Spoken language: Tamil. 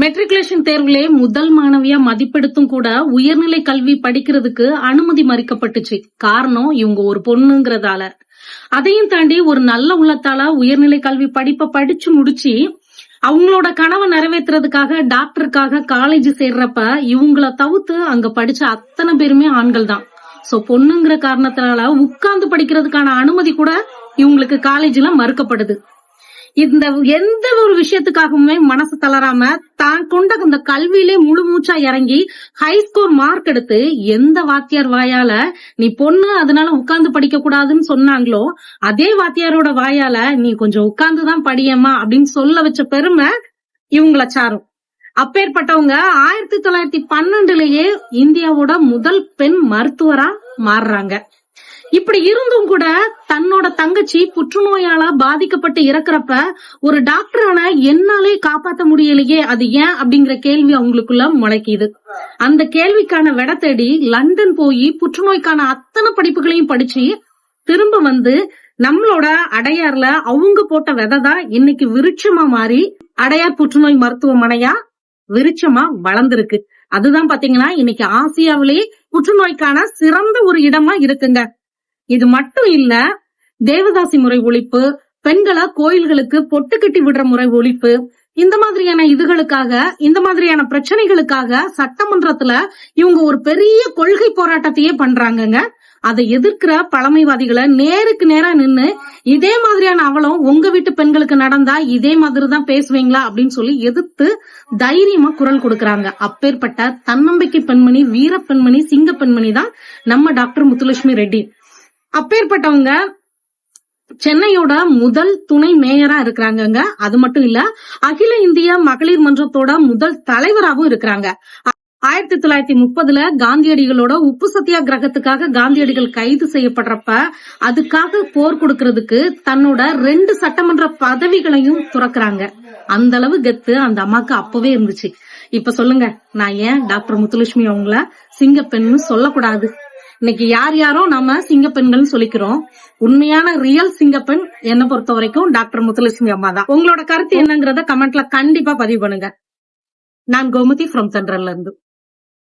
மெட்ரிகுலேஷன் தேர்விலே முதல் மாணவியா மதிப்பெடுத்தும் கூட உயர்நிலை கல்வி படிக்கிறதுக்கு அனுமதி மறுக்கப்பட்டுச்சு. காரணம் இவங்க ஒரு பொண்ணுங்கிறதால. அதையும் தாண்டி ஒரு நல்ல உள்ளத்தால உயர்நிலை கல்வி படிப்பை படிச்சு முடிச்சு அவங்களோட கனவை நிறைவேத்துறதுக்காக டாக்டருக்காக காலேஜ் சேர்றப்ப இவங்கள தவிர்த்து அங்க படிச்ச அத்தனை பேருமே ஆண்கள் தான். சோ பொண்ணுங்கிற காரணத்தினால உட்கார்ந்து படிக்கிறதுக்கான அனுமதி கூட இவங்களுக்கு காலேஜ்ல மறுக்கப்படுது. இந்த எந்த ஒரு விஷயத்துக்காகவுமே மனசு தளராம தான் கொண்ட அந்த கல்வியிலே முழு மூச்சா இறங்கி ஹை ஸ்கோர் மார்க் எடுத்து எந்த வாத்தியார் வாயால நீ பொண்ணு அதனால உட்கார்ந்து படிக்க கூடாதுன்னு சொன்னாங்களோ அதே வாத்தியாரோட வாயால நீ கொஞ்சம் உட்கார்ந்துதான் படியம்மா அப்படின்னு சொல்ல வச்ச பெருமை இவங்கள சாரும். அப்பேற்பட்டவங்க ஆயிரத்தி தொள்ளாயிரத்தி பன்னெண்டுலயே இந்தியாவோட முதல் பெண் மருத்துவரா மாறுறாங்க. இப்படி இருந்தும் கூட தன்னோட தங்கச்சி புற்றுநோயால பாதிக்கப்பட்டு இறக்குறப்ப ஒரு டாக்டரான என்னாலே காப்பாத்த முடியலையே அது ஏன் அப்படிங்கிற கேள்வி அவங்களுக்குள்ள முளைக்குது. அந்த கேள்விக்கான விட தேடி லண்டன் போய் புற்றுநோய்க்கான அத்தனை படிப்புகளையும் படிச்சு திரும்ப வந்து நம்மளோட அடையார்ல அவங்க போட்ட விதை தான் இன்னைக்கு விருட்சமா மாறி அடையார் புற்றுநோய் மருத்துவமனையா விருட்சமா வளர்ந்திருக்கு. அதுதான் பாத்தீங்கன்னா இன்னைக்கு ஆசியாவிலேயே புற்றுநோய்க்கான சிறந்த ஒரு இடமா இருக்குங்க. இது மட்டும் இல்ல தேவதாசி முறை ஒழிப்பு பெண்களா கோயில்களுக்கு பொட்டு கட்டி விடுற முறை ஒழிப்பு இந்த மாதிரியான இதுகளுக்காக இந்த மாதிரியான பிரச்சனைகளுக்காக சட்டமன்றத்துல இவங்க ஒரு பெரிய கொள்கை போராட்டத்தையே பண்றாங்கங்க. அதை எதிர்க்கிற பழமைவாதிகளை நேருக்கு நேரா நின்னு இதே மாதிரியான அவலம் உங்க வீட்டு பெண்களுக்கு நடந்தா இதே மாதிரி தான் பேசுவீங்களா அப்படின்னு சொல்லி எதிர்த்து தைரியமா குரல் கொடுக்கறாங்க. அப்பேற்பட்ட தன்னம்பிக்கை பெண்மணி வீர பெண்மணி சிங்க பெண்மணி தான் நம்ம டாக்டர் முத்துலட்சுமி ரெட்டி. அப்பேற்பட்டவங்க சென்னையோட முதல் துணை மேயரா இருக்கிறாங்கங்க. அது மட்டும் இல்ல அகில இந்திய மகளிர் மன்றத்தோட முதல் தலைவராகவும் இருக்கிறாங்க. ஆயிரத்தி தொள்ளாயிரத்தி முப்பதுல காந்தியடிகளோட உப்பு சத்தியாகிரகத்துக்காக காந்தியடிகள் கைது செய்யப்படுறப்ப அதுக்காக போர் கொடுக்கறதுக்கு தன்னோட ரெண்டு சட்டமன்ற பதவிகளையும் துறக்குறாங்க. அந்த அளவு கெத்து அந்த அம்மாக்கு அப்பவே இருந்துச்சு. இப்ப சொல்லுங்க நான் ஏன் டாக்டர் முத்துலட்சுமி அவங்கள சிங்கப்பெண்ணு சொல்லக்கூடாது? இன்னைக்கு யார் யாரோ நம்ம சிங்கப்பெண்கள் சொல்லிக்கிறோம். உண்மையான ரியல் சிங்கப்பெண் என்ன பொறுத்த வரைக்கும் டாக்டர் முத்துலட்சுமி அம்மா தான். உங்களோட கருத்து என்னங்கறத கமெண்ட்ல கண்டிப்பா பதிவு பண்ணுங்க. நான் கோமதி ஃப்ரம் சென்ட்ரல்ல இருந்து.